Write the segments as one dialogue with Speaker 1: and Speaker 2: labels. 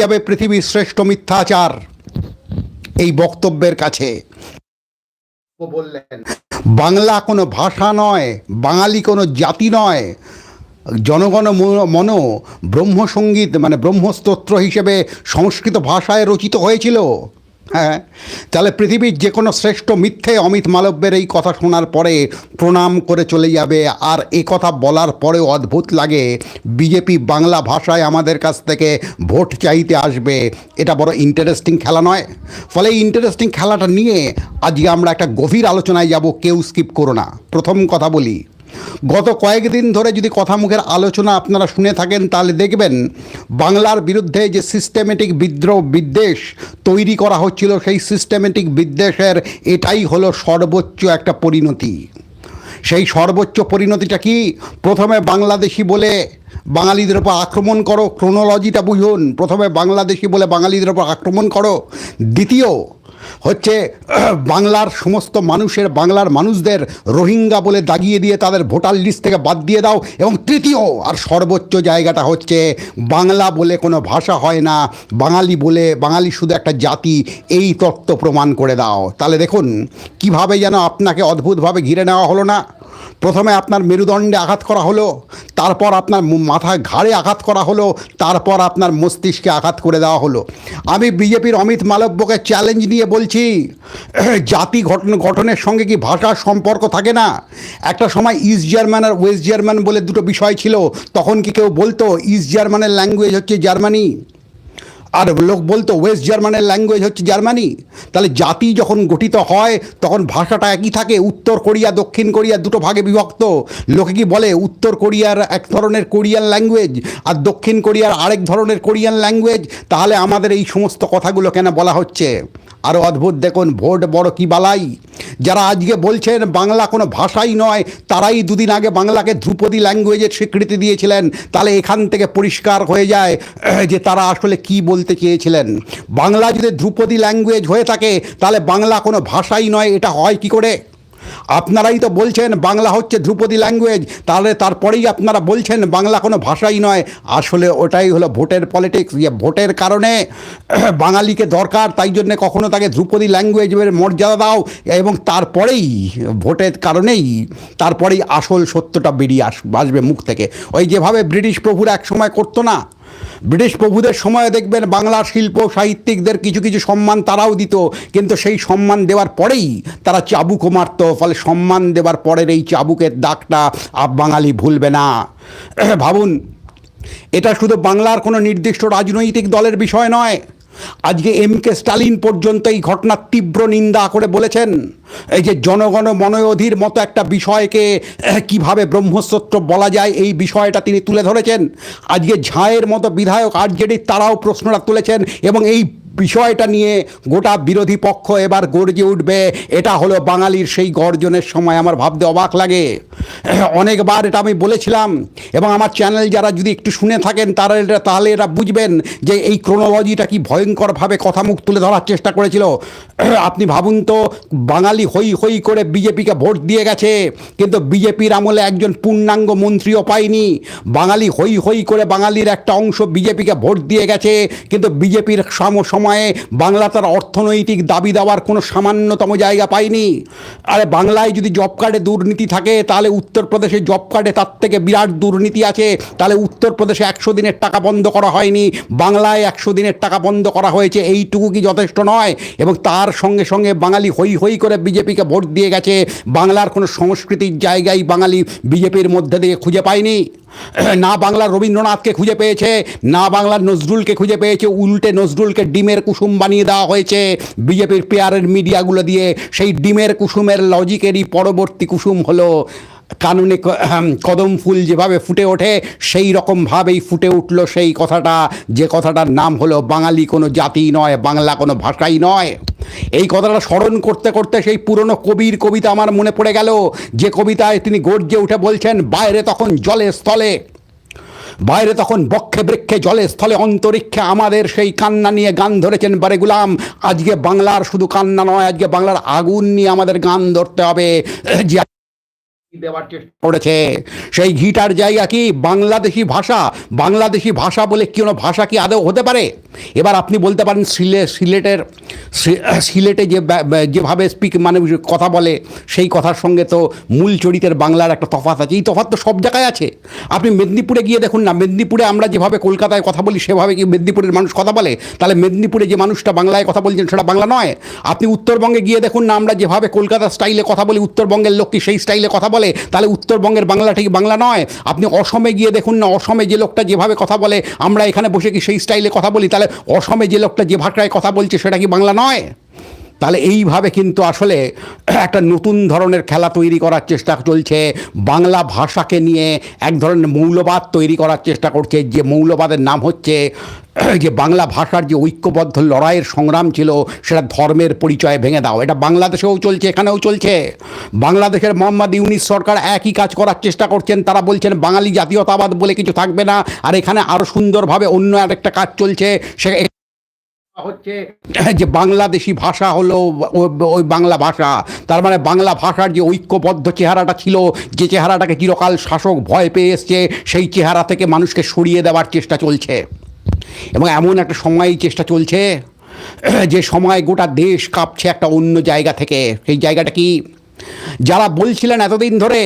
Speaker 1: যাবে পৃথিবীর শ্রেষ্ঠ মিথ্যাচার এই বক্তব্যের কাছে। বললেন বাংলা কোনো ভাষা নয় বাঙালি কোনো জাতি নয়। জনগণ মন ব্রহ্মসঙ্গীত মানে ব্রহ্মস্তোত্র হিসেবে সংস্কৃত ভাষায় রচিত হয়েছিল। হ্যাঁ তাহলে পৃথিবীর যে কোনো শ্রেষ্ঠ মিথ্যে অমিত মালব্যের এই কথা শোনার পরে প্রণাম করে চলে যাবে। আর এ কথা বলার পরেও অদ্ভুত লাগে, বিজেপি বাংলা ভাষায় আমাদের কাছ থেকে ভোট চাইতে আসবে। এটা বড় ইন্টারেস্টিং খেলা নয়। ফলে এই ইন্টারেস্টিং খেলাটা নিয়ে আজকে আমরা একটা গভীর আলোচনায় যাব, কেউ স্কিপ করো না। প্রথম কথা বলি গত কয়েকদিন ধরে যদি কথা মুখের আলোচনা আপনারা শুনে থাকেন, তাহলে দেখবেন বাংলার বিরুদ্ধে যে সিস্টেমেটিক বিদ্রোহ বিদ্বেষ তৈরি করা হচ্ছিল, সেই সিস্টেমেটিক বিদ্বেষের এটাই হলো সর্বোচ্চ একটা পরিণতি। সেই সর্বোচ্চ পরিণতিটা কি? প্রথমে বাংলাদেশি বলে বাঙালিদের ওপর আক্রমণ করো ক্রোনোলজিটা বুঝুন। প্রথমে বাংলাদেশি বলে বাঙালিদের ওপর আক্রমণ করো। দ্বিতীয় হচ্ছে, বাংলার সমস্ত মানুষের, বাংলার মানুষদের রোহিঙ্গা বলে দাগিয়ে দিয়ে তাদের ভোটার লিস্ট থেকে বাদ দিয়ে দাও। এবং তৃতীয় আর সর্বোচ্চ জায়গাটা হচ্ছে, বাংলা বলে কোনো ভাষা হয় না। বাঙালি বলে, বাঙালি শুধু একটা জাতি, এই তত্ত্ব প্রমাণ করে দাও। তাহলে দেখুন, কীভাবে যেন আপনাকে অদ্ভুতভাবে ঘিরে নেওয়া হলো না? প্রথমে আপনার মেরুদণ্ডে আঘাত করা হলো, তারপর আপনার মাথায় ঘাড়ে আঘাত করা হলো, তারপর আপনার মস্তিষ্কে আঘাত করে দেওয়া হলো। আমি বিজেপির অমিত মালব্যকে চ্যালেঞ্জ নিয়ে বলছি, জাতি ঘটন গঠনের সঙ্গে কি ভাষার সম্পর্ক থাকে না? একটা সময় ইস্ট জার্মান আর ওয়েস্ট জার্মান বলে দুটো বিষয় ছিল, তখন কি কেউ বলতো ইস্ট জার্মানের ল্যাঙ্গুয়েজ হচ্ছে জার্মানি আর লোক বলতো ওয়েস্ট জার্মানের ল্যাঙ্গুয়েজ হচ্ছে জার্মানি তাহলে জাতি যখন গঠিত হয়, তখন ভাষাটা একই থাকে, উত্তর কোরিয়া, দক্ষিণ কোরিয়া দুটো ভাগে বিভক্ত। লোকে কি বলে, উত্তর কোরিয়ার এক ধরনের কোরিয়ান ল্যাঙ্গুয়েজ আর দক্ষিণ কোরিয়ার আরেক ধরনের কোরিয়ান ল্যাঙ্গুয়েজ তাহলে আমাদের এই সমস্ত কথাগুলো কেন বলা হচ্ছে? আরও অদ্ভুত দেখুন, ভোট বড় কি বালাই। যারা আজকে বলছেন বাংলা কোনো ভাষাই নয়, তারাই দুদিন আগে বাংলাকে ধ্রুপদী ল্যাঙ্গুয়েজের স্বীকৃতি দিয়েছিলেন। তাহলে এখান থেকে পরিষ্কার হয়ে যায়, যে তারা আসলে কি বলতে চেয়েছিলেন। বাংলা যদি ধ্রুপদী ল্যাঙ্গুয়েজ হয়ে থাকে, তাহলে বাংলা কোনো ভাষাই নয়, এটা হয় কি করে? আপনারাই তো বলছেন বাংলা হচ্ছে ধ্রুপদী ল্যাঙ্গুয়েজ তাহলে তারপরেই আপনারা বলছেন বাংলা কোনো ভাষাই নয়। আসলে ওটাই হলো ভোটের পলিটিক্স যে ভোটের কারণে বাঙালিকে দরকার, তাই জন্য কখনো তাকে ধ্রুপদী ল্যাঙ্গুয়েজের মর্যাদা দাও, এবং তারপরেই ভোটের কারণেই তারপরেই আসল সত্যটা বেরিয়ে আস, আসবে মুখ থেকে। ওই যেভাবে ব্রিটিশ প্রভুরা এক সময় করতো না ব্রিটিশ প্রভুদের সময় দেখবেন বাংলার শিল্প সাহিত্যিকদের কিছু কিছু সম্মান তারাও দিত, কিন্তু সেই সম্মান দেওয়ার পরেই তারা চাবুকও মারত, ফলে সম্মান দেওয়ার পরের এই চাবুকের দাগটা আপ বাঙালি ভুলবে না। ভাবুন, এটা শুধু বাংলার কোনো নির্দিষ্ট রাজনৈতিক দলের বিষয় নয় আজকে এম কে স্টালিন পর্যন্ত এই ঘটনার তীব্র নিন্দা করে বলেছেন। এই যে জনগণ মনোয়ধির মতো একটা বিষয়কে কীভাবে ব্রহ্মসূত্র বলা যায়, এই বিষয়টা তিনি তুলে ধরেছেন। আজকে ঝাঁয়ের মতো বিধায়ক আরজেডির তারাও প্রশ্নটা তুলেছেন এবং এই বিষয়টা নিয়ে গোটা বিরোধী পক্ষ এবার গর্জে উঠবে। এটা হলো বাঙালির সেই গর্জনের সময়। আমার ভাবতে অবাক লাগে। অনেকবার এটা আমি বলেছিলাম। এবং আমার চ্যানেল যারা যদি একটু শুনে থাকেন, তারা এটা তাহলে এটা বুঝবেন যে এই ক্রোনোলজিটা কি ভয়ঙ্করভাবে কথা মুখ তুলে ধরার চেষ্টা করেছিল। আপনি ভাবুন তো, বাঙালি হই হই করে বিজেপিকে ভোট দিয়ে গেছে। কিন্তু বিজেপির আমলে একজন পূর্ণাঙ্গ মন্ত্রীও পায়নি। বাঙালি হই হই করে বাঙালির একটা অংশ বিজেপিকে ভোট দিয়ে গেছে। কিন্তু বিজেপির সম সময়ে বাংলা তার অর্থনৈতিক দাবি দেওয়ার কোনো সামান্যতম জায়গা পায়নি। আরে বাংলায় যদি জব কার্ডে দুর্নীতি থাকে, তাহলে উত্তরপ্রদেশে জব কার্ডে তার থেকে বিরাট দুর্নীতি আছে। তাহলে উত্তরপ্রদেশে একশো দিনের টাকা বন্ধ করা হয়নি। বাংলায় একশো দিনের টাকা বন্ধ করা হয়েছে, এইটুকু কি যথেষ্ট নয়? এবং তার সঙ্গে সঙ্গে বাঙালি হই হই করে বিজেপিকে ভোট দিয়ে গেছে। বাংলার কোনো সংস্কৃতির জায়গায় বাঙালি বিজেপির মধ্যে দিয়ে খুঁজে পায়নি। না বাংলার রবীন্দ্রনাথকে খুঁজে পেয়েছে, না বাংলার নজরুলকে খুঁজে পেয়েছে, উল্টে নজরুলকে ডিমের কুসুম বানিয়ে দেওয়া হয়েছে। বিজেপির পেয়ারের মিডিয়াগুলো দিয়ে সেই ডিমের কুসুমের লজিকেরই পরবর্তী কুসুম হলো কানুনে কদম ফুল যেভাবে ফুটে ওঠে, সেই রকমভাবেই ফুটে উঠল সেই কথাটা। যে কথাটার নাম হলো, বাঙালি কোনো জাতি নয়, বাংলা কোনো ভাষাই নয়। এই কথাটা স্মরণ করতে করতে সেই পুরনো কবির কবিতা আমার মনে পড়ে গেল। যে কবিতায় তিনি গর্জে উঠে বলছেন, বাইরে তখন জলে স্থলে, বাইরে তখন বক্ষে বৃক্ষে জলে স্থলে অন্তরিক্ষে আমাদের সেই কান্না নিয়ে গান ধরেছেন বারে গুলাম। আজকে বাংলার শুধু কান্না নয়, আজকে বাংলার আগুন নিয়ে আমাদের গান ধরতে হবে। যে দেওয়ার চেষ্টা করেছে। সেই ঘিটার জায়গা কি? বাংলাদেশি ভাষা। বাংলাদেশি ভাষা বলে কোনো ভাষা কি আদৌ হতে পারে? এবার আপনি বলতে পারেন সিলে সিলেটের সিলেটে যে যেভাবে স্পিক মানে কথা বলে, সেই কথার সঙ্গে তো মূল চরিত্রের বাংলার একটা তফাৎ আছে। এই তফাৎ তো সব জায়গায় আছে। আপনি মেদিনীপুরে গিয়ে দেখুন না, মেদিনীপুরে আমরা যেভাবে কলকাতায় কথা বলি, সেভাবে কি মেদিনীপুরের মানুষ কথা বলে? তাহলে মেদিনীপুরে যে মানুষটা বাংলায় কথা বলছেন, সেটা বাংলা নয়। আপনি উত্তরবঙ্গে গিয়ে দেখুন না, আমরা যেভাবে কলকাতা স্টাইলে কথা বলি, উত্তরবঙ্গের লোক কি সেই স্টাইলে কথা বলে? তাহলে উত্তরবঙ্গের বাংলাটা কি বাংলা নয়। আপনি অসমে গিয়ে দেখুন না, অসমে যে লোকটা যেভাবে কথা বলে, আমরা এখানে বসে কি সেই স্টাইলে কথা বলি? তাহলে অসমে যে লোকটা যে ভাষায় কথা বলছে, সেটা কি বাংলা নয়? তাহলে এইভাবে কিন্তু আসলে একটা নতুন ধরনের খেলা তৈরি করার চেষ্টা চলছে। বাংলা ভাষাকে নিয়ে এক ধরনের মৌলবাদ তৈরি করার চেষ্টা করছে। যে মৌলবাদের নাম হচ্ছে, যে বাংলা ভাষার যে ঐক্যবদ্ধ লড়াইয়ের সংগ্রাম ছিল, সেটা ধর্মের পরিচয়ে ভেঙে দাও। এটা বাংলাদেশেও চলছে, এখানেও চলছে। বাংলাদেশের মোহাম্মদ ইউনিস সরকার একই কাজ করার চেষ্টা করছেন। তারা বলছেন, বাঙালি জাতীয়তাবাদ বলে কিছু থাকবে না। আর এখানে আরও সুন্দরভাবে অন্য আরেকটা কাজ চলছে, সে হচ্ছে যে বাংলাদেশি ভাষা হলো ওই বাংলা ভাষা। তার মানে বাংলা ভাষার যে ঐক্যবদ্ধ চেহারাটা ছিল, যে চেহারাটাকে চিরকাল শাসক ভয় পেয়ে এসছে, সেই চেহারা থেকে মানুষকে সরিয়ে দেওয়ার চেষ্টা চলছে। এবং এমন একটা সময় চেষ্টা চলছে, যে সময় গোটা দেশ কাঁপছে একটা অন্য জায়গা থেকে। সেই জায়গাটা কি? যারা বলছিলেন এতদিন ধরে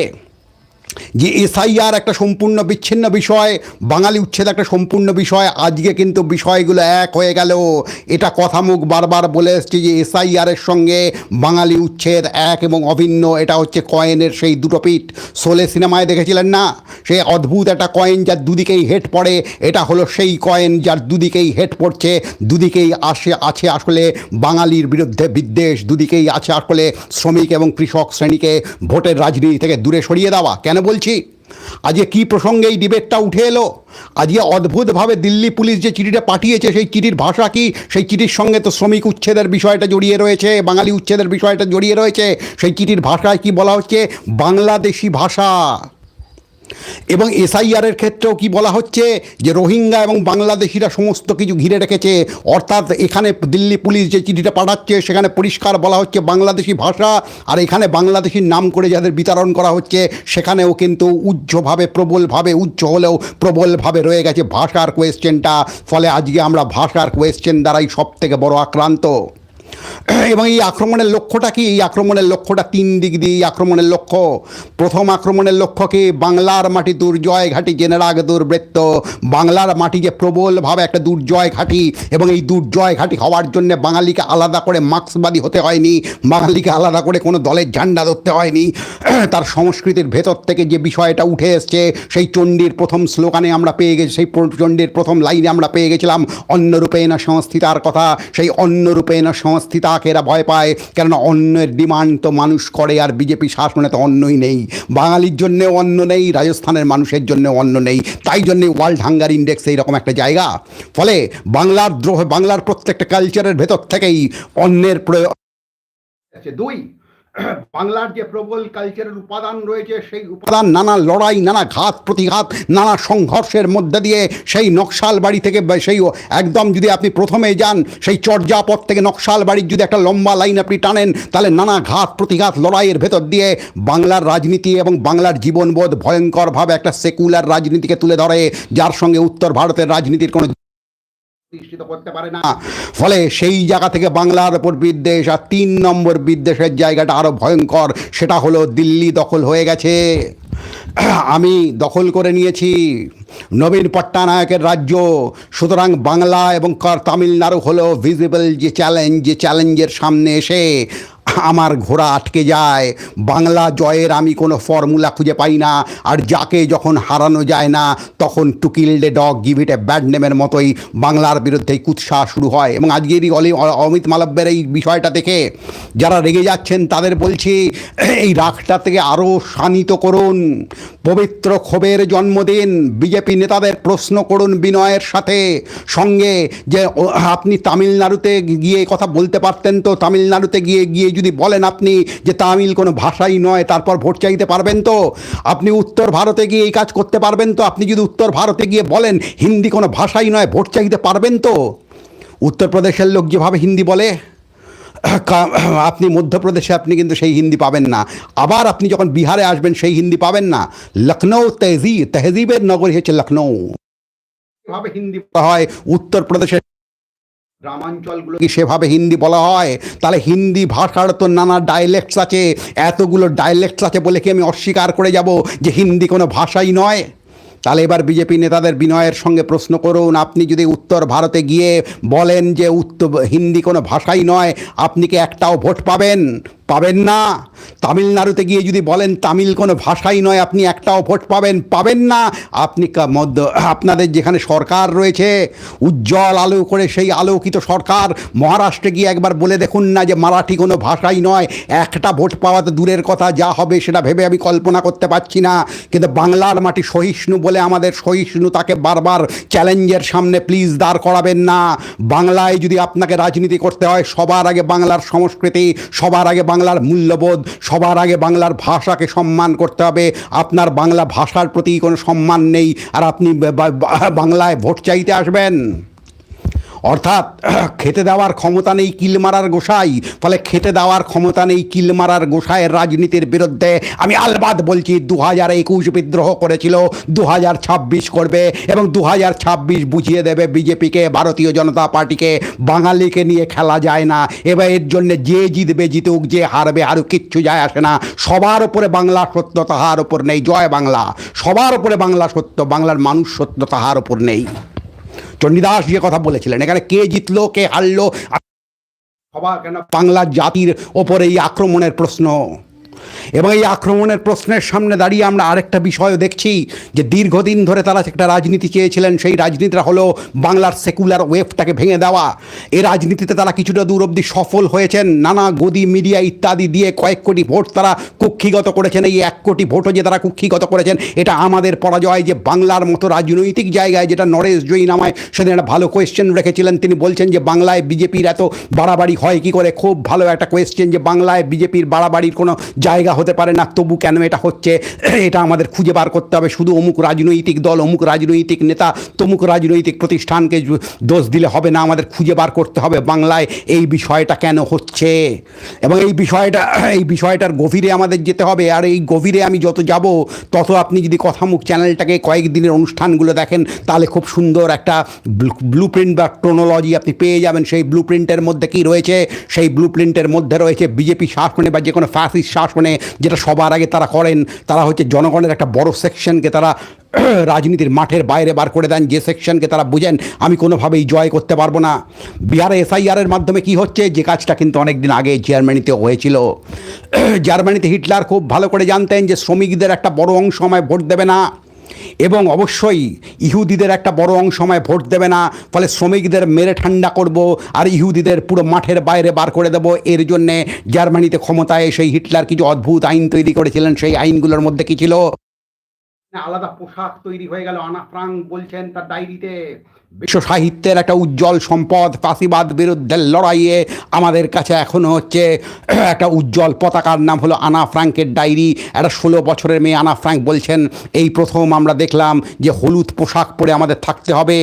Speaker 1: যে এসআইআর একটা সম্পূর্ণ বিচ্ছিন্ন বিষয়, বাঙালি উচ্ছেদ একটা সম্পূর্ণ বিষয়, আজকে কিন্তু বিষয়গুলো এক হয়ে গেল। এটা কথা মুখ বারবার বলে এসছে যে এসআইআরের সঙ্গে বাঙালি উচ্ছেদ এক এবং অভিন্ন, এটা হচ্ছে কয়েনের সেই দুটো পিঠ। সোলে সিনেমায় দেখেছিলেন না? সেই অদ্ভুত একটা কয়েন যার দুদিকেই হেড পড়ে, এটা হলো সেই কয়েন যার দুদিকেই হেড পড়ছে, দুদিকেই আসে, আছে আসলে বাঙালির বিরুদ্ধে বিদ্বেষ, দুদিকেই আছে আসলে শ্রমিক এবং কৃষক শ্রেণীকে ভোটের রাজনীতি থেকে দূরে সরিয়ে দেওয়া। কেন বলছি, আজকে কি প্রসঙ্গে এই ডিবেটটা উঠে এলো? আজকে অদ্ভুতভাবে দিল্লি পুলিশ যে চিঠিটা পাঠিয়েছে, সেই চিঠির ভাষা কি? সেই চিঠির সঙ্গে তো শ্রমিক উচ্ছেদের বিষয়টা জড়িয়ে রয়েছে, বাঙালি উচ্ছেদের বিষয়টা জড়িয়ে রয়েছে, সেই চিঠির ভাষায় কি বলা হচ্ছে? বাংলাদেশি ভাষা। এবং এসআইআরের ক্ষেত্রেও কি বলা হচ্ছে যে রোহিঙ্গা এবং বাংলাদেশিরা সমস্ত কিছু ঘিরে রেখেছে? অর্থাৎ এখানে দিল্লি পুলিশ যে চিঠিটা পাঠাচ্ছে, সেখানে পরিষ্কার বলা হচ্ছে বাংলাদেশি ভাষা, আর এখানে বাংলাদেশির নাম করে যাদের বিতরণ করা হচ্ছে, সেখানেও কিন্তু উজ্জ্বভাবে প্রবলভাবে, উচ্চ হলেও প্রবলভাবে রয়ে গেছে ভাষার কোয়েশ্চেনটা ফলে আজকে আমরা ভাষার কোয়েশ্চেন দ্বারাই সব থেকে বড় আক্রান্ত। এবং এই আক্রমণের লক্ষ্যটা কি? এই আক্রমণের লক্ষ্যটা তিন দিক দিয়ে এই আক্রমণের লক্ষ্য। প্রথম আক্রমণের লক্ষ্য কি? বাংলার মাটি দুর্জয় ঘাটি জেনে রাখ দুর্বৃত্ত। বাংলার মাটি যে প্রবলভাবে একটা দুর্জয় ঘাটি এবং এই দুর্জয় ঘাটি হওয়ার জন্য বাঙালিকে আলাদা করে মার্ক্সবাদী হতে হয়নি। বাঙালিকে আলাদা করে কোনো দলের ঝান্ডা ধরতে হয়নি। তার সংস্কৃতির ভেতর থেকে যে বিষয়টা উঠে এসছে, সেই চণ্ডীর প্রথম স্লোগানে আমরা পেয়ে গেছি, সেই চণ্ডীর প্রথম লাইনে আমরা পেয়ে গেছিলাম, অন্যরূপে না সংস্থিতার কথা, সেই অন্যরূপে না সংস্থিতাকে এরা ভয় পায়। কেননা অন্যের ডিমান্ড তো মানুষ করে, আর বিজেপি শাসনে তো অন্যই নেই। বাঙালির জন্যে অন্য নেই, রাজস্থানের মানুষের জন্য অন্য নেই। তাই জন্যে ওয়ার্ল্ড হাঙ্গার ইন্ডেক্স এইরকম একটা জায়গা। ফলে বাংলার দ্রোহ, বাংলার প্রত্যেকটা কালচারের ভেতর থেকেই অন্যের প্রয়োগ আচ্ছা দুই। বাংলার যে প্রবল কালচারের উপাদান রয়েছে, সেই উপাদান নানা লড়াই, নানা ঘাত, প্রতিঘাত, নানা সংঘর্ষের মধ্যে দিয়ে সেই নকশাল বাড়ি থেকে সেই একদম যদি আপনি প্রথমে যান, সেই চর্যাপথ থেকে নকশাল বাড়ির যদি একটা লম্বা লাইন আপনি টানেন, তাহলে নানা ঘাত, প্রতিঘাত, লড়াইয়ের ভেতর দিয়ে বাংলার রাজনীতি এবং বাংলার জীবনবোধ ভয়ঙ্করভাবে একটা সেকুলার রাজনীতিকে তুলে ধরে, যার সঙ্গে উত্তর ভারতের রাজনীতির কোনো ফলে সেই জায়গা থেকে বাংলার ওপর বিদ্বেষ আর তিন নম্বর বিদ্বেষের জায়গাটা আরও ভয়ঙ্কর, সেটা হলো দিল্লি দখল হয়ে গেছে। আমি দখল করে নিয়েছি নবীন পট্টনায়কের রাজ্য। সুতরাং বাংলা এবং তামিলনাড়ু হলো ভিজিবল যে চ্যালেঞ্জ যে চ্যালেঞ্জের সামনে এসে আমার ঘোড়া আটকে যায়। বাংলা জয়ের আমি কোনো ফর্মুলা খুঁজে পাই না। আর যাকে যখন হারানো যায় না, তখন to kill the dog give it a bad নেমের মতোই বাংলার বিরুদ্ধে কুৎসা শুরু হয়। এবং আজকেরই অলি অমিত মালব্যের এই বিষয়টা দেখে যারা রেগে যাচ্ছেন, তাদের বলছি, এই রাগটা থেকে আরও শানিত করুন। পবিত্র ক্ষোভের জন্মদিন। বিজেপি নেতাদের প্রশ্ন করুন বিনয়ের সাথে। সঙ্গে যে আপনি তামিলনাড়ুতে গিয়ে কথা বলতে পারতেন তো, তামিলনাড়ুতে গিয়ে গিয়ে যদি বলেন আপনি যে তামিল কোনো ভাষাই নয়, তারপর ভোট চাইতে পারবেন তো? আপনি উত্তর ভারতে গিয়ে এই কাজ করতে পারবেন তো? আপনি যদি উত্তর ভারতে গিয়ে বলেন হিন্দি কোনো ভাষাই নয়, ভোট চাইতে পারবেন তো? উত্তরপ্রদেশের লোক যেভাবে হিন্দি বলে আপনি মধ্যপ্রদেশে আপনি কিন্তু সেই হিন্দি পাবেন না। আবার আপনি যখন বিহারে আসবেন, সেই হিন্দি পাবেন না। লখনৌ তেহজি তেহজিবের নগরী হচ্ছে লখনৌ। এভাবে হিন্দি হয়। উত্তরপ্রদেশের গ্রামাঞ্চলগুলো কি সেভাবে হিন্দি বলা হয়। তাহলে হিন্দি ভাষার তো নানা ডায়ালেক্টস আছে। এতগুলো ডায়ালেক্টস আছে বলে কি আমি অস্বীকার করে যাব যে হিন্দি কোনো ভাষাই নয়? তাহলে এবার বিজেপি নেতাদের বিনয়ের সঙ্গে প্রশ্ন করুন, আপনি যদি উত্তর ভারতে গিয়ে বলেন যে উত্তর, হিন্দি কোনো ভাষাই নয়, আপনি কি একটাও ভোট পাবেন? পাবেন না। তামিলনাড়ুতে গিয়ে যদি বলেন তামিল কোনো ভাষাই নয়, আপনি একটাও ভোট পাবেন? পাবেন না। আপনি মধ্য, আপনাদের যেখানে সরকার রয়েছে, উজ্জ্বল আলো করে সেই আলোকিত সরকার, মহারাষ্ট্রে গিয়ে একবার বলে দেখুন না যে মারাঠি কোনো ভাষাই নয়, একটা ভোট পাওয়া তো দূরের কথা, যা হবে সেটা ভেবে আমি কল্পনা করতে পারছি না। কিন্তু বাংলার মাটি সহিষ্ণু বলে আমাদের সহিষ্ণুতাকে বারবার চ্যালেঞ্জের সামনে প্লিজ দাঁড় করাবেন না। বাংলায় যদি আপনাকে রাজনীতি করতে হয়, সবার আগে বাংলার সংস্কৃতি, সবার আগে বাংলার মূল্যবোধ, সবার আগে বাংলার ভাষাকে সম্মান করতে হবে। আপনার বাংলা ভাষার প্রতি কোনো সম্মান নেই, আর আপনি বাংলায় ভোট চাইতে আসবেন। অর্থাৎ খেতে দেওয়ার ক্ষমতা নেই কিল মারার গোসাই, ফলে খেতে দেওয়ার ক্ষমতা নেই কিল মারার গোসাইয়ের রাজনীতির বিরুদ্ধে। আমি আলবাদ বলছি দু হাজার একুশ বিদ্রোহ করেছিল দু হাজার ছাব্বিশ করবে এবং দু হাজার ছাব্বিশ বুঝিয়ে দেবে বিজেপিকে, ভারতীয় জনতা পার্টিকে। বাঙালিকে নিয়ে খেলা যায় না। এবার এর জন্য যে জিতবে জিতুক, যে হারবে আরও কিচ্ছু যায় আসে না। সবার ওপরে বাংলা সত্য তাহার ওপর নেই। জয় বাংলা। সবার ওপরে বাংলা সত্য, বাংলার মানুষ সত্য তাহার ওপর নেই। চণ্ডীদাস যে কথা বলেছিলেন, এখানে কে জিতলো, কে হারলো সবার কেন বাংলা জাতির ওপরে এই আক্রমণের প্রশ্ন? এবং এই আক্রমণের প্রশ্নের সামনে দাঁড়িয়ে আমরা আরেকটা বিষয়ও দেখছি যে দীর্ঘদিন ধরে তারা একটা রাজনীতি চেয়েছিলেন, সেই রাজনীতিটা হলো বাংলার সেকুলার ওয়েভটাকে ভেঙে দেওয়া। এ রাজনীতিতে তারা কিছুটা দূর অবধি সফল হয়েছেন, নানা গদি মিডিয়া ইত্যাদি দিয়ে কয়েক কোটি ভোট তারা কুক্ষিগত করেছেন, এই এক কোটি ভোটও যে তারা কুক্ষিগত করেছেন, এটা আমাদের পরাজয় যে বাংলার মতো রাজনৈতিক জায়গায় যেটা নরেশ জয়ী নামায় সেদিন একটা ভালো কোয়েশ্চেন রেখেছিলেন। তিনি বলছেন যে বাংলায় বিজেপির এত বাড়াবাড়ি হয় কি করে? খুব ভালো একটা কোয়েশ্চেন যে বাংলায় বিজেপির বাড়াবাড়ির কোনো জায়গা হতে পারে না, তবু কেন এটা হচ্ছে? এটা আমাদের খুঁজে বার করতে হবে। শুধু অমুক রাজনৈতিক দল, অমুক রাজনৈতিক নেতা, তমুক রাজনৈতিক প্রতিষ্ঠানকে দোষ দিলে হবে না, আমাদের খুঁজে বার করতে হবে। বাংলায় এই বিষয়টা কেন হচ্ছে? এবং এই বিষয়টা, এই বিষয়টার গভীরে আমাদের যেতে হবে। আর এই গভীরে আমি যত যাব, তত আপনি যদি কথামুখ চ্যানেলটাকে কয়েকদিনের অনুষ্ঠানগুলো দেখেন, তাহলে খুব সুন্দর একটা ব্লু প্রিন্ট বা ক্রোনোলজি আপনি পেয়ে যাবেন। সেই ব্লু প্রিন্টের মধ্যে কি রয়েছে? সেই ব্লু প্রিন্টের মধ্যে রয়েছে বিজেপি শাসনে বা যে কোনো ফ্যাসিস্ট শাসনে যেটা সবার আগে তারা করেন, তারা হচ্ছে জনগণের একটা বড় সেকশনকে তারা রাজনীতির মাঠের বাইরে বার করে দেন, যে সেকশনকে তারা বুঝেন, আমি কোনোভাবেই জয় করতে পারব না। বিহারে এসআইআরের মাধ্যমে কি হচ্ছে? যে কাজটা কিন্তু অনেক দিন আগে জার্মানিতে হয়েছিল। জার্মানিতে হিটলার খুব ভালো করে জানতেন যে শ্রমিকদের একটা বড় অংশ আমায় ভোট দেবে না। এবং অবশ্যই ইহুদিদের একটা বড় অংশ আমায় ভোট দেবে না, ফলে শ্রমিকদের মেরে ঠান্ডা করব আর ইহুদিদের পুরো মাঠের বাইরে বার করে দেব। এর জন্যে জার্মানিতে ক্ষমতায় সেই হিটলার কিছু অদ্ভুত আইন তৈরি করেছিলেন, সেই আইনগুলোর মধ্যে কি ছিল? আলাদা পোশাক তৈরি হয়ে গেল, আনা ফ্রাঙ্ক বলছেন তার ডায়েরিতে। বিশ্ব সাহিত্যের একটা উজ্জ্বল সম্পদ ফাঁসিবাদ বিরুদ্ধে লড়াইয়ে আমাদের কাছে এখনও হচ্ছে একটা উজ্জ্বল পতাকার নাম হলো আনা ফ্রাঙ্কের ডায়েরি। একটা ষোলো বছরের মেয়ে আনা ফ্রাঙ্ক বলছেন, এই প্রথম আমরা দেখলাম যে হলুদ পোশাক পরে আমাদের থাকতে হবে।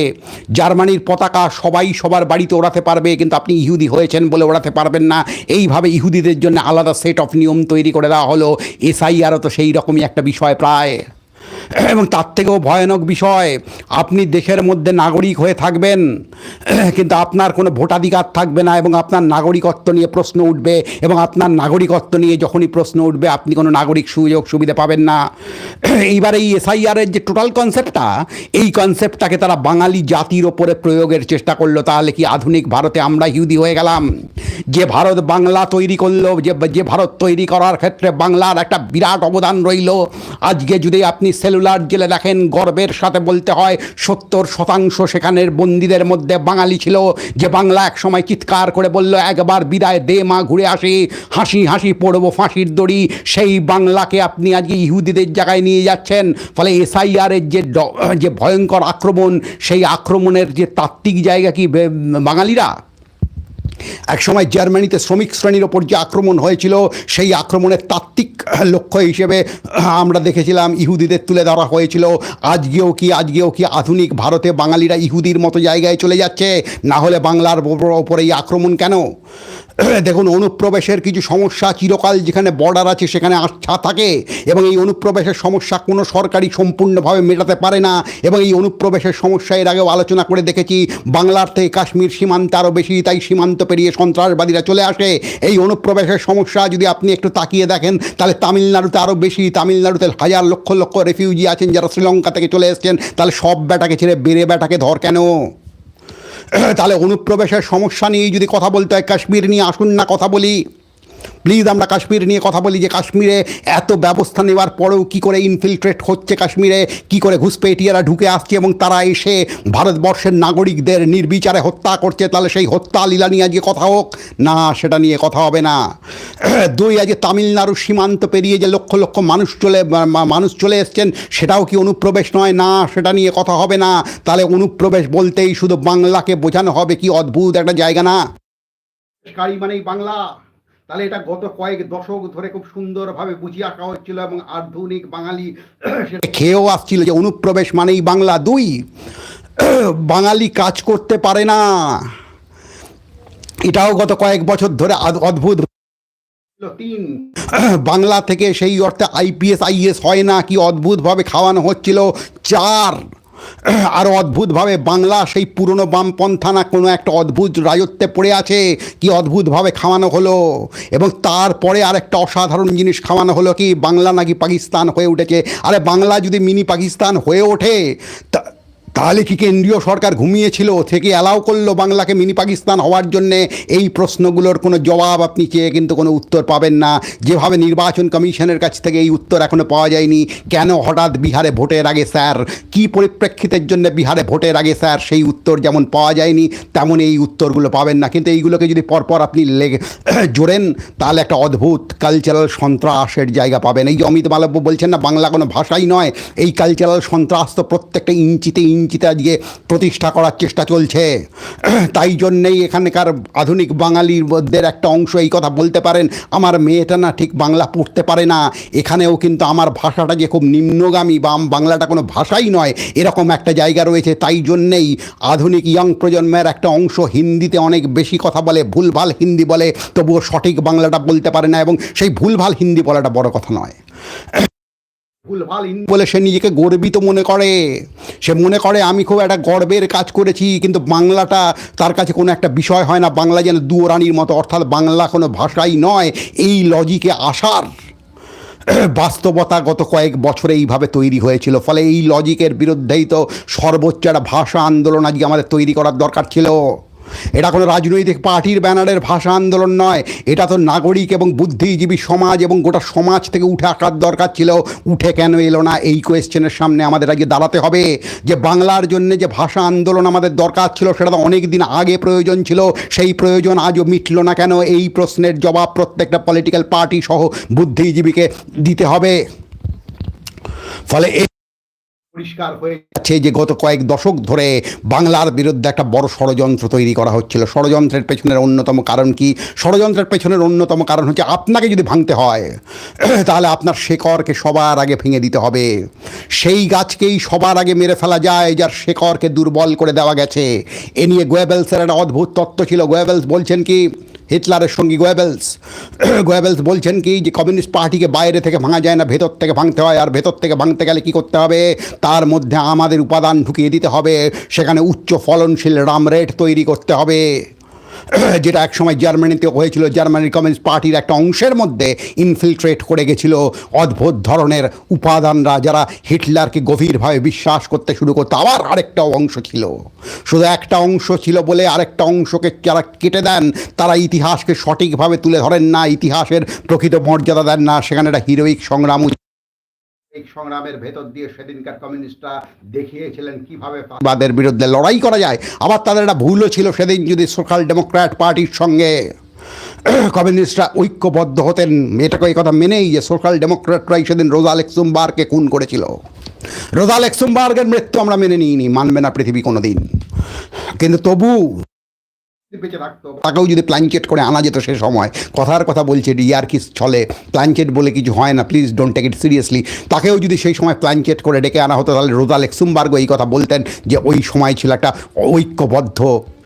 Speaker 1: জার্মানির পতাকা সবাই সবার বাড়িতে ওড়াতে পারবে, কিন্তু আপনি ইহুদি হয়েছেন বলে ওড়াতে পারবেন না। এইভাবে ইহুদিদের জন্য আলাদা সেট অফ নিয়ম তৈরি করে দেওয়া হলো। এসআইআরও তো সেই রকমই একটা বিষয় প্রায়। এবং তার থেকেও ভয়ানক বিষয়, আপনি দেশের মধ্যে নাগরিক হয়ে থাকবেন, কিন্তু আপনার কোনো ভোটাধিকার থাকবে না এবং আপনার নাগরিকত্ব নিয়ে প্রশ্ন উঠবে এবং আপনার নাগরিকত্ব নিয়ে যখনই প্রশ্ন উঠবে, আপনি কোনো নাগরিক সুযোগ সুবিধা পাবেন না। এইবার এই এসআইআরের যে টোটাল কনসেপ্টটা এই কনসেপ্টটাকে তারা বাঙালি জাতির ওপরে প্রয়োগের চেষ্টা করল, তাহলে কি আধুনিক ভারতে আমরা হিউদি হয়ে গেলাম? যে ভারত বাংলা তৈরি করল, যে যে ভারত তৈরি করার ক্ষেত্রে বাংলার একটা বিরাট অবদান রইল। আজকে যদি আপনি সেলুলার জেলে দেখেন, গর্বের সাথে বলতে হয়, সত্তর শতাংশ সেখানের বন্দীদের মধ্যে বাঙালি ছিল। যে বাংলা এক সময় চিৎকার করে বলল, একবার বিদায় দে মা, ঘুরে আসি। হাসি হাসি পড়ব ফাঁসির দড়ি। সেই বাংলাকে আপনি আজকে ইহুদিদের জায়গায় নিয়ে যাচ্ছেন। ফলে এসআইআরের যে যে ভয়ঙ্কর আক্রমণ, সেই আক্রমণের যে তাত্ত্বিক জায়গা কি বাঙালিরা? একসময় জার্মানিতে শ্রমিক শ্রেণির ওপর যে আক্রমণ হয়েছিল, সেই আক্রমণের তাত্ত্বিক লক্ষ্য হিসেবে আমরা দেখেছিলাম ইহুদিদের তুলে ধরা হয়েছিল। আজকেও কি আজকেও কি আধুনিক ভারতে বাঙালিরা ইহুদির মতো জায়গায় চলে যাচ্ছে? না হলে বাংলার ওপর- এই আক্রমণ কেন? দেখুন, অনুপ্রবেশের কিছু সমস্যা চিরকাল যেখানে বর্ডার আছে সেখানে আচ্ছা থাকে এবং এই অনুপ্রবেশের সমস্যা কোনো সরকারি সম্পূর্ণভাবে মেটাতে পারে না এবং এই অনুপ্রবেশের সমস্যা এর আগেও আলোচনা করে দেখেছি, বাংলার থেকে কাশ্মীর সীমান্তে আরও বেশি, তাই সীমান্ত পেরিয়ে সন্ত্রাসবাদীরা চলে আসে। এই অনুপ্রবেশের সমস্যা যদি আপনি একটু তাকিয়ে দেখেন, তাহলে তামিলনাড়ুতে আরও বেশি, তামিলনাড়ুতে হাজার লক্ষ লক্ষ রেফিউজি আছেন যারা শ্রীলঙ্কা থেকে চলে এসেছেন, তাহলে সব বেটাকে ছেড়ে বেড়ে বেটাকে ধর কেন? তাহলে অনুপ্রবেশের সমস্যা নিয়ে যদি কথা বলতে হয় কাশ্মীর নিয়ে আসুন না কথা বলি। প্লিজ আমরা কাশ্মীর নিয়ে কথা বলি যে কাশ্মীরে এত ব্যবস্থা নেওয়ার পরেও কি করে ইনফিলট্রেট হচ্ছে কাশ্মীরে, কি করে ঘুষপেটিয়ারা ঢুকে আসছে এবং তারা এসে ভারতবর্ষের নাগরিকদের নির্বিচারে হত্যা করছে, তাহলে সেই হত্যা লীলা নিয়ে আজকে কথা হোক? না, সেটা নিয়ে কথা হবে না। দুই, আজকে তামিলনাড়ু সীমান্ত পেরিয়ে যে লক্ষ লক্ষ মানুষ চলে মানুষ চলে এসছেন, সেটাও কি অনুপ্রবেশ নয়? না, সেটা নিয়ে কথা হবে না। তাহলে অনুপ্রবেশ বলতেই শুধু বাংলাকে বোঝানো হবে কি অদ্ভুত একটা জায়গা না? মানেই বাংলা। তাহলে এটা গত কয়েক দশক ধরে খুব সুন্দরভাবে বুঝিয়ে আঁকা হচ্ছিল এবং আধুনিক বাঙালি খেয়েও আসছিল যে অনুপ্রবেশ মানেই বাংলা দুই। বাঙালি কাজ করতে পারে না। এটাও গত কয়েক বছর ধরে অদ্ভুত। তিন। বাংলা থেকে সেই অর্থে আইপিএস আইএস হয় না কি অদ্ভুতভাবে খাওয়ানো হচ্ছিল। চার। আরও অদ্ভুতভাবে বাংলা সেই পুরনো বামপন্থা না কোনো একটা অদ্ভুত রাজত্বে পড়ে আছে? কি অদ্ভুতভাবে খাওয়ানো হলো? এবং তারপরে আর একটা অসাধারণ জিনিস খাওয়ানো হলো কি? বাংলা নাকি পাকিস্তান হয়ে উঠেছে। আরে বাংলা যদি মিনি পাকিস্তান হয়ে ওঠে, তা তাহলে কি কেন্দ্রীয় সরকার ঘুমিয়েছিল থেকে অ্যালাউ করল বাংলাকে মিনি পাকিস্তান হওয়ার জন্যে? এই প্রশ্নগুলোর কোনো জবাব আপনি চেয়ে কিন্তু কোনো উত্তর পাবেন না। যেভাবে নির্বাচন কমিশনের কাছ থেকে এই উত্তর এখনও পাওয়া যায়নি, কেন হঠাৎ বিহারে ভোটের আগে স্যার? কি পরিপ্রেক্ষিতের জন্য বিহারে ভোটের আগে স্যার সেই উত্তর যেমন পাওয়া যায়নি তেমন এই উত্তরগুলো পাবেন না। কিন্তু এইগুলোকে যদি পরপর আপনি লেগে জোড়েন, তাহলে একটা অদ্ভুত কালচারাল সন্ত্রাসের জায়গা পাবেন। এই অমিত মালব্য বলছেন না, বাংলা কোনো ভাষাই নয়। এই কালচারাল সন্ত্রাস তো প্রত্যেকটা ইঞ্চিতে ইঞ্চিতে আজকে প্রতিষ্ঠা করার চেষ্টা চলছে। তাই জন্যেই এখানকার আধুনিক বাঙালির বাঙালিদের একটা অংশ এই কথা বলতে পারেন, আমার মেয়েটা না ঠিক বাংলা পড়তে পারে না। এখানেও কিন্তু আমার ভাষাটা যে খুব নিম্নগামী, বা বাংলাটা কোনো ভাষাই নয়, এরকম একটা জায়গা রয়েছে। তাই জন্যেই আধুনিক ইয়ং প্রজন্মের একটা অংশ হিন্দিতে অনেক বেশি কথা বলে, ভুলভাল হিন্দি বলে, তবুও সঠিক বাংলাটা বলতে পারে না, এবং সেই ভুলভাল হিন্দি বলাটা বড় কথা নয়। বলে সে নিজেকে গর্বিত মনে করে। সে মনে করে, আমি খুব একটা গর্বের কাজ করেছি, কিন্তু বাংলাটা তার কাছে কোনো একটা বিষয় হয় না। বাংলা যেন দুয়োরানির মতো, অর্থাৎ বাংলা কোনো ভাষাই নয়, এই লজিকে আসার বাস্তবতা গত কয়েক বছরে এইভাবে তৈরি হয়েছিল। ফলে এই লজিকের বিরুদ্ধেই তো সর্বোচ্চ একটা ভাষা আন্দোলন আজকে আমাদের তৈরি করার দরকার ছিল। এটা কোনো রাজনৈতিক পার্টির ব্যানারের ভাষা আন্দোলন নয়। এটা তো নাগরিক এবং বুদ্ধিজীবী সমাজ এবং গোটা সমাজ থেকে উঠে আসার দরকার ছিল। উঠে কেন এলো না এই কোয়েশ্চেনের সামনে আমাদের আজকে দাঁড়াতে হবে। যে বাংলার জন্য যে ভাষা আন্দোলন আমাদের দরকার ছিল, সেটা তো অনেক দিন আগে প্রয়োজন ছিল। সেই প্রয়োজন আজও মিটল না কেন? এই প্রশ্নের জবাব প্রত্যেকটা পলিটিক্যাল পার্টি সহ বুদ্ধিজীবীকে দিতে হবে। ফলে পরিষ্কার হয়ে যাচ্ছে যে গত কয়েক দশক ধরে বাংলার বিরুদ্ধে একটা বড় ষড়যন্ত্র তৈরি করা হচ্ছিল। ষড়যন্ত্রের পেছনের অন্যতম কারণ কি? ষড়যন্ত্রের পেছনের অন্যতম কারণ হচ্ছে আপনাকে যদি ভাঙতে হয়, তাহলে আপনার শেকড়কে সবার আগে ভেঙে দিতে হবে। সেই গাছকেই সবার আগে মেরে ফেলা যায়, যার শেকড়কে দুর্বল করে দেওয়া গেছে। এ নিয়ে গোয়েবেলসের একটা অদ্ভুত তত্ত্ব ছিল। গোয়েবেলস বলছেন কি হিটলারের সঙ্গী গোয়েবেলস। গোয়েবেলস বলছেন কি, যে কমিউনিস্ট পার্টিকে বাইরে থেকে ভাঙা যায় না, ভেতর থেকে ভাঙতে হয়, আর ভেতর থেকে ভাঙতে গেলে কি করতে হবে? তার মধ্যে আমাদের উপাদান ঢুকিয়ে দিতে হবে, সেখানে উচ্চ ফলনশীল রামরেট তৈরি করতে হবে। যেটা একসময় জার্মানিতে হয়েছিল, জার্মানির কমিউনিস্ট পার্টির একটা অংশের মধ্যে ইনফিলট্রেট করে গেছিল অদ্ভুত ধরনের উপাদানরা যারা হিটলারকে গভীরভাবে বিশ্বাস করতে শুরু করতো। আবার আরেকটা অংশ ছিল। শুধু একটা অংশ ছিল বলে আরেকটা অংশকে যারা কেটে দেন, তারা ইতিহাসকে সঠিকভাবে তুলে ধরেন না, ইতিহাসের প্রকৃত মর্যাদা দেন না। সেখানে একটা হিরোইক সংগ্রাম এই সংগ্রামের ভেতর দিয়ে সেদিনকার কমিউনিস্টরা দেখিয়েছিলেন কীভাবে বাদের বিরুদ্ধে লড়াই করা যায়। আবার তাদের একটা ভুলও ছিল সেদিন যদি সোশ্যাল ডেমোক্র্যাট পার্টির সঙ্গে কমিউনিস্টরা ঐক্যবদ্ধ হতেন। এটাকে এই কথা মেনেই যে সোশ্যাল ডেমোক্র্যাটরাই সেদিন রোজা লেক্সুমবার্গকে খুন করেছিল। রোজা লেক্সুমবার্গের মৃত্যু আমরা মেনে নিইনি, মানবে না পৃথিবী কোনো দিন কিন্তু তবু তাকেও যদি প্ল্যানচেট করে আনা যেত সে সময়, কথার কথা বলছে ইয়ারকিস চলে প্ল্যানচেট বলে কিছু হয় না please don't take it seriously তাকেও যদি সেই সময় প্ল্যানচেট করে ডেকে আনা হতো, তাহলে রোদা লেক্সুমবার্গ এই কথা বলতেন যে, ওই সময় ছিল একটা ঐক্যবদ্ধ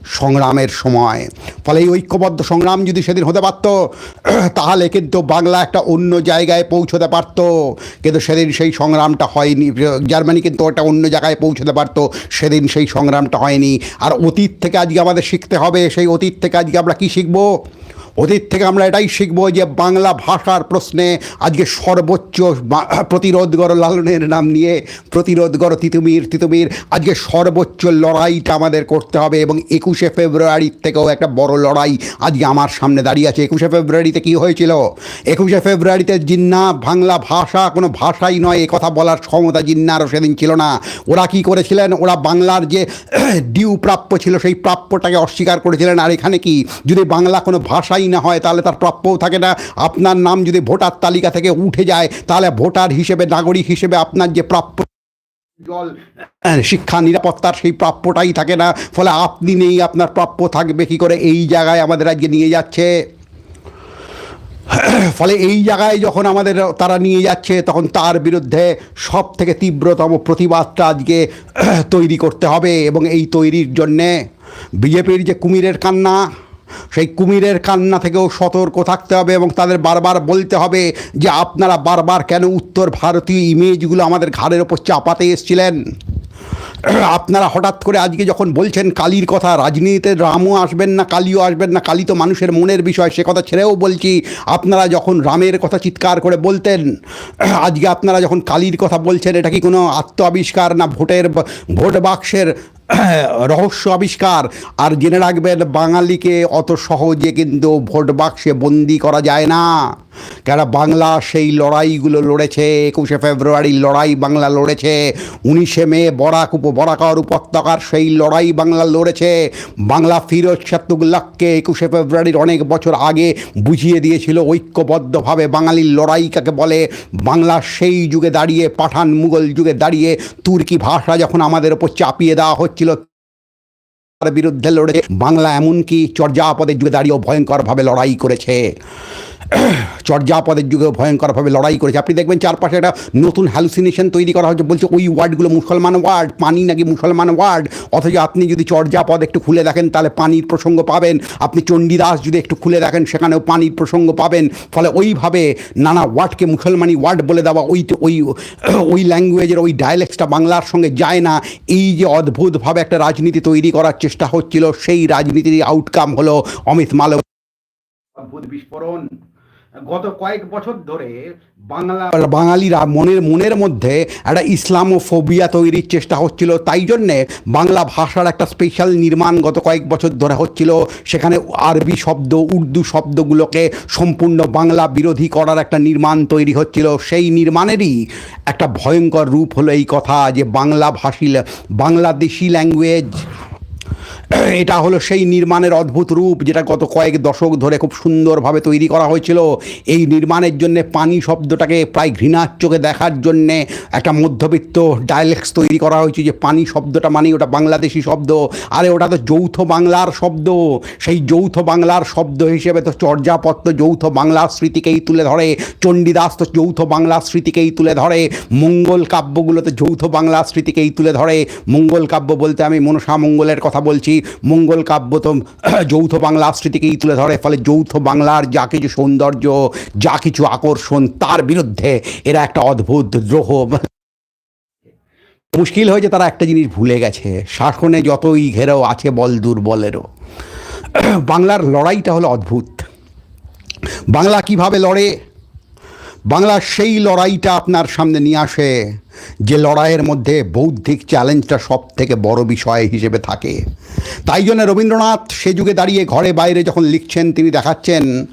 Speaker 1: সংগ্রামের সময়। ফলে এই ঐক্যবদ্ধ সংগ্রাম যদি সেদিন হতে পারত, তাহলে কিন্তু বাংলা একটা অন্য জায়গায় পৌঁছতে পারত। কিন্তু সেদিন সেই সংগ্রামটা হয়নি। জার্মানি কিন্তু ওটা অন্য জায়গায় পৌঁছতে পারত। সেদিন সেই সংগ্রামটা হয়নি। আর অতীত থেকে আজকে আমাদের শিখতে হবে। সেই অতীত থেকে আজকে আমরা কী শিখব? অতীত থেকে আমরা এটাই শিখব যে বাংলা ভাষার প্রশ্নে আজকে সর্বোচ্চ বা- প্রতিরোধ করো লালনের নাম নিয়ে প্রতিরোধ করো তিতুমির তিতুমির, আজকে সর্বোচ্চ লড়াইটা আমাদের করতে হবে এবং একুশে ফেব্রুয়ারির থেকেও একটা বড় লড়াই আজকে আমার সামনে দাঁড়িয়ে আছে। একুশে ফেব্রুয়ারিতে কী হয়েছিল? একুশে ফেব্রুয়ারিতে জিন্না বাংলা ভাষা কোনো ভাষাই নয়, এ কথা বলার ক্ষমতা জিন্নারও সেদিন ছিল না। ওরা কি করেছিলেন? ওরা বাংলার যে ডিউ প্রাপ্য ছিল সেই প্রাপ্যটাকে অস্বীকার করেছিলেন। আর এখানে কি? যদি বাংলা কোনো ভাষাই না হয় তাহলে তার প্রাপ্যও থাকে না। আপনার নাম যদি ভোটার তালিকা থেকে উঠে যায়, তাহলে ভোটার হিসেবে, নাগরিক হিসেবে আপনার যে প্রাপ্য জল শিক্ষা নিরাপত্তার সেই প্রাপ্যটাই থাকে না। ফলে আপনি নেই, আপনার প্রাপ্য থাকবে কি করে? এই জায়গায় আমাদের আজকে নিয়ে যাচ্ছে। ফলে এই জায়গায় যখন আমাদের তারা নিয়ে যাচ্ছে, তখন তার বিরুদ্ধে সব থেকে তীব্রতম প্রতিবাদটা আজকে তৈরি করতে হবে। এবং এই তৈরির জন্যে বিজেপির যে কুমিরের কান্না সেই কুমিরের কান্না থেকেও সতর্ক থাকতে হবে এবং তাদের বারবার বলতে হবে যে আপনারা বারবার কেন উত্তর ভারতীয় ইমেজগুলো আমাদের ঘাড়ের ওপর চাপাতে এসছিলেন? আপনারা হঠাৎ করে আজকে যখন বলছেন কালীর কথা, রাজনীতিতে রামও আসবেন না, কালীও আসবেন না, কালী তো মানুষের মনের বিষয়, সে কথা ছেড়েও বলছি। আপনারা যখন রামের কথা চিৎকার করে বলতেন, আজকে আপনারা যখন কালীর কথা বলছেন, এটা কি কোনো আত্ম আবিষ্কার না ভোটের, ভোট বাক্সের রহস্য আবিষ্কার। আর জেনে রাখবেন, বাঙালিকে অত সহজে কিন্তু ভোট বাক্সে বন্দি করা যায় না। কেন বাংলা সেই লড়াইগুলো লড়েছে, একুশে ফেব্রুয়ারি লড়াই বাংলা লড়েছে, উনিশে মে বরাক উপ, বরাকর উপত্যকার সেই লড়াই বাংলা লড়েছে। বাংলা ফিরোজ শাতুল্লাহকে একুশে ফেব্রুয়ারির অনেক বছর আগে বুঝিয়ে দিয়েছিল ঐক্যবদ্ধভাবে বাঙালির লড়াই কাকে বলে। বাংলা সেই যুগে দাঁড়িয়ে, পাঠান মুঘল যুগে দাঁড়িয়ে তুর্কি ভাষা যখন আমাদের ওপর চাপিয়ে দেওয়া হচ্ছিল বিরুদ্ধে লড়ে বাংলা এমনকি চর্যাপদের যুগে দাঁড়িয়েও ভয়ঙ্করভাবে লড়াই করেছে। চর্যাপদের যুগে ভয়ঙ্করভাবে লড়াই করেছে। আপনি দেখবেন চারপাশে একটা নতুন হ্যালুসিনেশন তৈরি করা হচ্ছে, বলছে ওই ওয়ার্ডগুলো মুসলমান ওয়ার্ড, পানি নাকি মুসলমান ওয়ার্ড। অথচ আপনি যদি চর্যাপদ একটু খুলে দেখেন, তাহলে পানির প্রসঙ্গ পাবেন। আপনি চণ্ডীদাস যদি একটু খুলে দেখেন, সেখানেও পানির প্রসঙ্গ পাবেন। ফলে ওইভাবে নানা ওয়ার্ডকে মুসলমানি ওয়ার্ড বলে দেওয়া ওই ওই ওই ল্যাঙ্গুয়েজের ওই ডায়ালেক্টসটা বাংলার সঙ্গে যায় না। এই যে অদ্ভুতভাবে একটা রাজনীতি তৈরি করার চেষ্টা হচ্ছিল, সেই রাজনীতির আউটকাম হলো অমিত মালব। অদ্ভুত বিস্ফোরণ। গত কয়েক বছর ধরে বাংলা বাঙালিরা মনের মনের মধ্যে একটা ইসলামোফোবিয়া তৈরির চেষ্টা হচ্ছিল। তাই জন্যে বাংলা ভাষার একটা স্পেশাল নির্মাণ গত কয়েক বছর ধরে হচ্ছিল। সেখানে আরবি শব্দ, উর্দু শব্দগুলোকে সম্পূর্ণ বাংলা বিরোধী করার একটা নির্মাণ তৈরি হচ্ছিল। সেই নির্মাণেরই একটা ভয়ঙ্কর রূপ হলো এই কথা যে বাংলা ভাষী বাংলাদেশি ল্যাঙ্গুয়েজ এটা হলো সেই নির্মাণের অদ্ভুত রূপ যেটা গত কয়েক দশক ধরে খুব সুন্দরভাবে তৈরি করা হয়েছিল। এই নির্মাণের জন্য পানি শব্দটাকে প্রায় ঘৃণার চোখে দেখার জন্যে একটা মধ্যবিত্ত ডায়ালেক্স তৈরি করা হয়েছে যে পানি শব্দটা মানে ওটা বাংলাদেশি শব্দ। আরে ওটা তো যৌথ বাংলার শব্দ। সেই যৌথ বাংলার শব্দ হিসেবে তো চর্যাপত্র যৌথ বাংলার স্মৃতিকেই তুলে ধরে। চণ্ডীদাস তো যৌথ বাংলার স্মৃতিকেই তুলে ধরে। মঙ্গল কাব্যগুলো তো যৌথ বাংলার স্মৃতিকেই তুলে ধরে। মঙ্গল কাব্য বলতে আমি মনসা মঙ্গলের কথা বলছি। মঙ্গল কাব্য তো যৌথ বাংলা স্মৃতিকেই তুলে ধরে। ফলে যৌথ বাংলার যা কিছু সৌন্দর্য, যা কিছু আকর্ষণ, তার বিরুদ্ধে এরা একটা অদ্ভুত দ্রোহ। মুশকিল হয়েছে তারা একটা জিনিস ভুলে গেছে। শাসনে যতই ঘেরাও আছে বল দুর্বলেরও। বাংলার লড়াইটা হলো অদ্ভুত। বাংলা কীভাবে লড়ে? বাংলার সেই লড়াইটা আপনার সামনে নিয়ে আসে। যে লড়াইয়ের মধ্যে বৌদ্ধিক চ্যালেঞ্জটা সব থেকে বড় বিষয় হিসেবে থাকে। তাই জন্য রবীন্দ্রনাথ সে যুগে দাঁড়িয়ে ঘরে বাইরে যখন লিখছেন, তিনি দেখাচ্ছেন,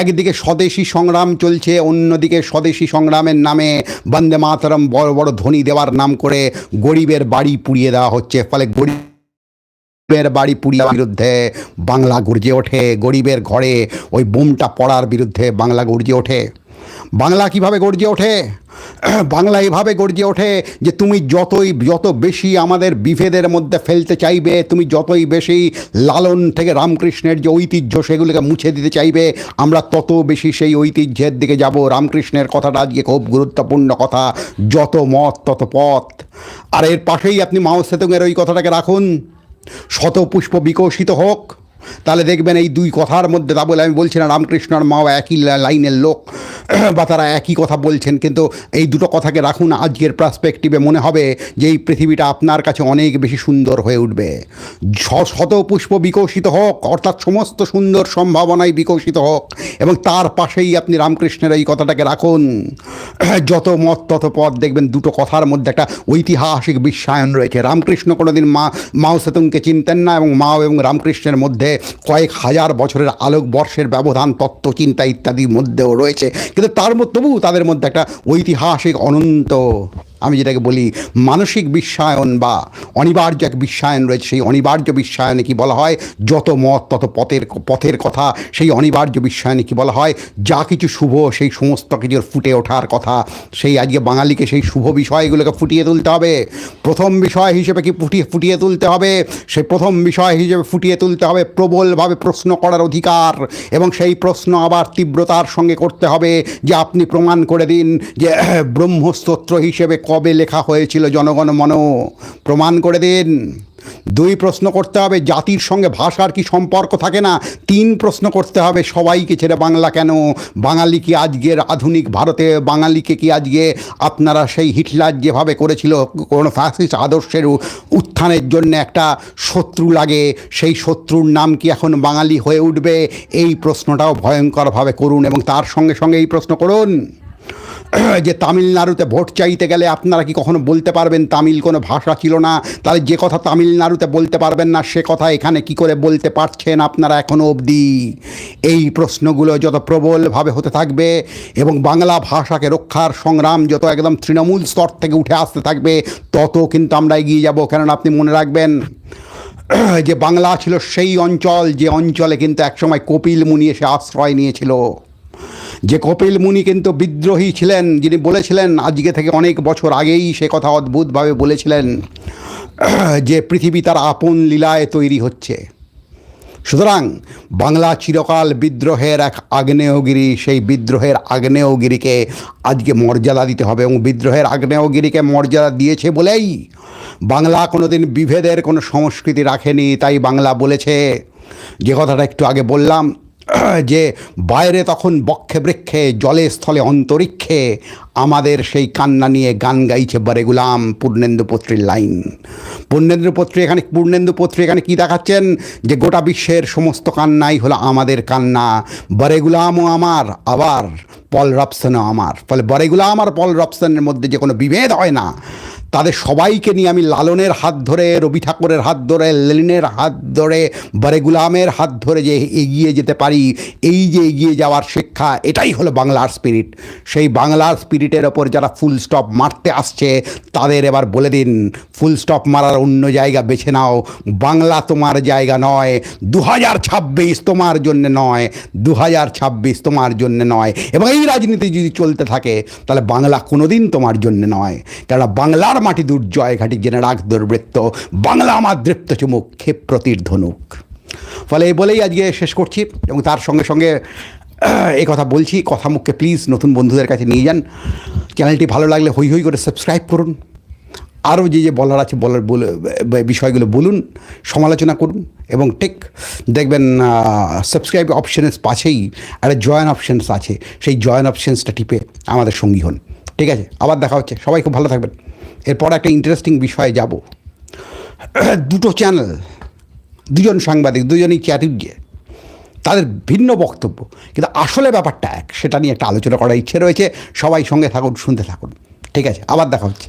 Speaker 1: একদিকে স্বদেশি সংগ্রাম চলছে, অন্যদিকে স্বদেশি সংগ্রামের নামে বন্দে মাতরম বড় বড় ধ্বনি দেওয়ার নাম করে গরিবের বাড়ি পুড়িয়ে দেওয়া হচ্ছে। ফলে গরিব গরিবের বাড়ি পুড়িয়ার বিরুদ্ধে বাংলা গর্জে ওঠে। গরিবের ঘরে ওই বোমটা পড়ার বিরুদ্ধে বাংলা গর্জে ওঠে। বাংলা কীভাবে গর্জে ওঠে? বাংলা এভাবে গর্জে ওঠে যে তুমি যতই, যত বেশি আমাদের বিভেদের মধ্যে ফেলতে চাইবে, তুমি যতই বেশি লালন থেকে রামকৃষ্ণের যে ঐতিহ্য সেগুলোকে মুছে দিতে চাইবে, আমরা তত বেশি সেই ঐতিহ্যের দিকে যাব। রামকৃষ্ণের কথাটা আজকে খুব গুরুত্বপূর্ণ কথা। যত মত, তত পথ। আর এর পাশেই আপনি মাও সেতুংয়ের ওই কথাটাকে রাখুন। শতপুষ্প বিকশিত হোক। তাহলে দেখবেন এই দুই কথার মধ্যে তা বলে আমি বলছি না রামকৃষ্ণ আর মাও একই লাইনের লোক, বা তারা একই কথা বলছেন, কিন্তু এই দুটো কথাকে রাখুন, আজকের প্রাসপেক্টিভে মনে হবে যে এই পৃথিবীটা আপনার কাছে অনেক বেশি সুন্দর হয়ে উঠবে। শ- শত পুষ্প বিকশিত হোক, অর্থাৎ সমস্ত সুন্দর সম্ভাবনাই বিকশিত হোক, এবং তার পাশেই আপনি রামকৃষ্ণের এই কথাটাকে রাখুন। যত মত, তত পথ, দেখবেন দুটো কথার মধ্যে একটা ঐতিহাসিক বিশ্বায়ন রয়েছে। রামকৃষ্ণ কোনোদিন মা মাও সেতুংকে চিনতেন না, এবং মাও এবং রামকৃষ্ণের মধ্যে কয়েক হাজার বছরের আলোকবর্ষের ব্যবধান, তত্ত্ব, চিন্তা ইত্যাদির মধ্যেও রয়েছে। কিন্তু তার মধ্যে তবু তাদের মধ্যে একটা ঐতিহাসিক অনন্ত আমি যেটাকে বলি মানসিক বিশ্বায়ন বা অনিবার্য এক বিশ্বায়ন রয়েছে। সেই অনিবার্য বিশ্বায়নে কি বলা হয়? যত মত, তত পথের পথের কথা। সেই অনিবার্য বিশ্বায়নে কি বলা হয়? যা কিছু শুভ, সেই সমস্ত কিছুর ফুটে ওঠার কথা। সেই আজকে বাঙালিকে সেই শুভ বিষয়গুলোকে ফুটিয়ে তুলতে হবে। প্রথম বিষয় হিসেবে কি ফুটিয়ে ফুটিয়ে তুলতে হবে? সেই প্রথম বিষয় হিসেবে ফুটিয়ে তুলতে হবে প্রবলভাবে প্রশ্ন করার অধিকার। এবং সেই প্রশ্ন আবার তীব্রতার সঙ্গে করতে হবে যে আপনি প্রমাণ করে দিন যে ব্রহ্মস্তোত্র হিসেবে কবে লেখা হয়েছিল জনগণ মন প্রমাণ করে দিন। দুই প্রশ্ন করতে হবে, জাতির সঙ্গে ভাষার কি সম্পর্ক থাকে না? তিন প্রশ্ন করতে হবে, সবাইকে ছেড়ে বাংলা কেন? বাঙালি কি আজকের আধুনিক ভারতে? বাঙালিকে কি আজকে আপনারা সেই হিটলার যেভাবে করেছিল, কোনো ফ্যাসিস্ট আদর্শের উত্থানের জন্য একটা শত্রু লাগে? সেই শত্রুর নাম কি এখন বাঙালি হয়ে উঠবে? এই প্রশ্নটাও ভয়ঙ্করভাবে করুন এবং তার সঙ্গে সঙ্গে এই প্রশ্ন করুন। যে তামিলনাড়ুতে ভোট চাইতে গেলে আপনারা কি কখনো বলতে পারবেন? তামিল কোনো ভাষা ছিল না। তাহলে যে কথা তামিলনাড়ুতে বলতে পারবেন না, সে কথা এখানে কি করে বলতে পারছেন আপনারা এখনও অবধি? এই প্রশ্নগুলো যত প্রবলভাবে হতে থাকবে এবং বাংলা ভাষাকে রক্ষার সংগ্রাম যত একদম তৃণমূল স্তর থেকে উঠে আসতে থাকবে, তত কিন্তু আমরা এগিয়ে যাব। কেননা আপনি মনে রাখবেন, যে বাংলা ছিল সেই অঞ্চল, যে অঞ্চলে কিন্তু একসময় কপিল মুনি এসে আশ্রয় নিয়েছিল। যে কপিল মুনি কিন্তু বিদ্রোহী ছিলেন, যিনি বলেছিলেন, আজকে থেকে অনেক বছর আগেই সে কথা অদ্ভুতভাবে বলেছিলেন, যে পৃথিবী তার আপন লীলায় তৈরি হচ্ছে। সুতরাং বাংলা চিরকাল বিদ্রোহের এক আগ্নেয়গিরি, সেই বিদ্রোহের আগ্নেয়গিরিকে আজকে মর্যাদা দিতে হবে এবং বিদ্রোহের আগ্নেয়গিরিকে মর্যাদা দিয়েছে বলেই বাংলা কোনোদিন বিভেদের কোনো সংস্কৃতি রাখেনি। তাই বাংলা বলেছে, যে কথাটা একটু আগে বললাম যে বাইরে তখন বক্ষে বৃক্ষে, জলে স্থলে অন্তরিক্ষে আমাদের সেই কান্না নিয়ে গান গাইছে বারে গুলাম পূর্ণেন্দু পত্রীর লাইন। পূর্ণেন্দু পত্রী এখানে পূর্ণেন্দু পত্রী এখানে কী দেখাচ্ছেন? যে গোটা বিশ্বের সমস্ত কান্নাই হলো আমাদের কান্না। বারে গুলামও আমার, আবার পল রপসনও আমার। ফলে বারে গুলাম আর পল রপসনের মধ্যে যে কোনো বিভেদ হয় না। তাদের সবাইকে নিয়ে আমি লালনের হাত ধরে, রবি ঠাকুরের হাত ধরে, লেলিনের হাত ধরে, বারে গুলামের হাত ধরে যে এগিয়ে যেতে পারি, এই যে এগিয়ে যাওয়ার শিক্ষা, এটাই হলো বাংলার স্পিরিট সেই বাংলার স্পিরিটের ওপর যারা ফুল স্টপ মারতে আসছে, তাদের এবার বলে দিন ফুল স্টপ মারার অন্য জায়গা বেছে নাও। বাংলা তোমার জায়গা নয় দু হাজার ছাব্বিশ তোমার জন্যে নয় দু হাজার ছাব্বিশ তোমার জন্যে নয়। এবং এই রাজনীতি যদি চলতে থাকে, তাহলে বাংলা কোনোদিন তোমার জন্যে নয়। কেননা বাংলার মাটি দুর্জয় ঘাটি জেনে রাখ দুর্বৃত্ত, বাংলা আমার দৃপ্ত চুমুক ক্ষেপ্রতির ধনুক ফলে এই বলেই আজকে শেষ করছি এবং তার সঙ্গে সঙ্গে এই কথা বলছি। কথা মুখকে প্লিজ নতুন বন্ধুদের কাছে নিয়ে যান। চ্যানেলটি ভালো লাগলে হই হই করে সাবস্ক্রাইব করুন। আরও যে যে বলার আছে, বলার বলে বিষয়গুলো বলুন, সমালোচনা করুন এবং ঠিক দেখবেন সাবস্ক্রাইব অপশানের পাশেই একটা জয়েন অপশানস আছে। সেই জয়েন অপশানসটা টিপে আমাদের সঙ্গী হন। ঠিক আছে? আবার দেখা হচ্ছে। সবাই খুব ভালো থাকবেন। এরপর একটা ইন্টারেস্টিং বিষয়ে যাব। দুটো চ্যানেল দুজন সাংবাদিক, দুজনই চ্যাটুর্যে, তাদের ভিন্ন বক্তব্য। কিন্তু আসলে ব্যাপারটা এক, সেটা নিয়ে একটা আলোচনা করার ইচ্ছে রয়েছে। সবাই সঙ্গে থাকুন, শুনতে থাকুন। ঠিক আছে, আবার দেখা হচ্ছে।